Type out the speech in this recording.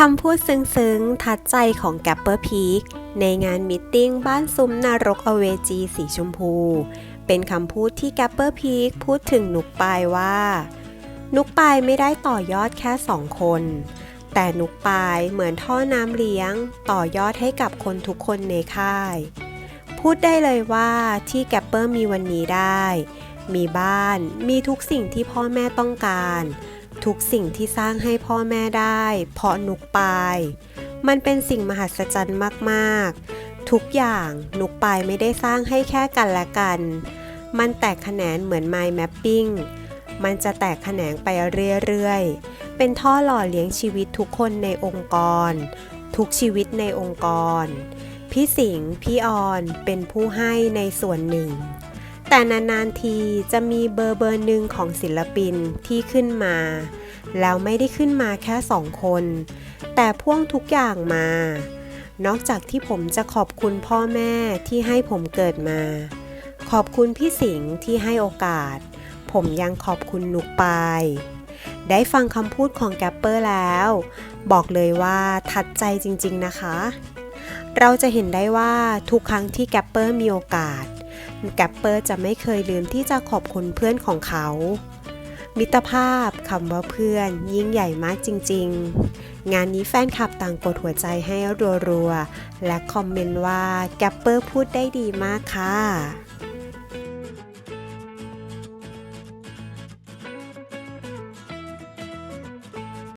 คำพูดซึ้งๆ ทัดใจของแกปเปอร์พีคในงานมิทติ้งบ้านซุ้มนรกอเวจีสีชมพู เป็นคำพูดที่แกปเปอร์พีคพูดถึงนุกปายว่า นุกปายไม่ได้ต่อยอดแค่สองคน แต่นุกปายเหมือนท่อน้ำเลี้ยง ต่อยอดให้กับคนทุกคนในค่าย พูดได้เลยว่าที่แกปเปอร์มีวันนี้ได้ มีบ้าน มีทุกสิ่งที่พ่อแม่ต้องการ ทุกสิ่งที่สร้างให้พ่อแม่ได้ เพราะนุกปาย มันเป็นสิ่งมหัศจรรย์มากๆ ทุกอย่างนุกปายไม่ได้สร้างให้แค่กันและกัน มันแตกแขนงเหมือน mind mapping มันจะแตกแขนงไปเรื่อยๆ เป็นท่อหล่อเลี้ยงชีวิตทุกคนในองค์กร ทุกชีวิตในองค์กร พี่สิงห์พี่ออนเป็นผู้ให้ในส่วนหนึ่ง แต่นานๆทีจะมีเบอร์เบอร์หนึ่งของศิลปินที่ขึ้นมา แล้วไม่ได้ขึ้นมาแค่สองคน แต่พ่วงทุกอย่างมา นอกจากที่ผมจะขอบคุณพ่อแม่ที่ให้ผมเกิดมา ขอบคุณพี่สิงห์ที่ให้โอกาส ผมยังขอบคุณนุกปาย ได้ฟังคำพูดของแกปเปอร์แล้ว บอกเลยว่าทัดใจจริงๆนะคะ เราจะเห็นได้ว่าทุกครั้งที่แกปเปอร์มีโอกาส แกปเปอร์จะไม่เคยลืมที่จะขอบคุณเพื่อนของเขา มิตรภาพคำว่าเพื่อนยิ่งใหญ่มากจริง ๆ งานนี้แฟนคลับต่างกดหัวใจให้รัวๆ และคอมเมนต์ว่าแกปเปอร์พูดได้ดีมากค่ะ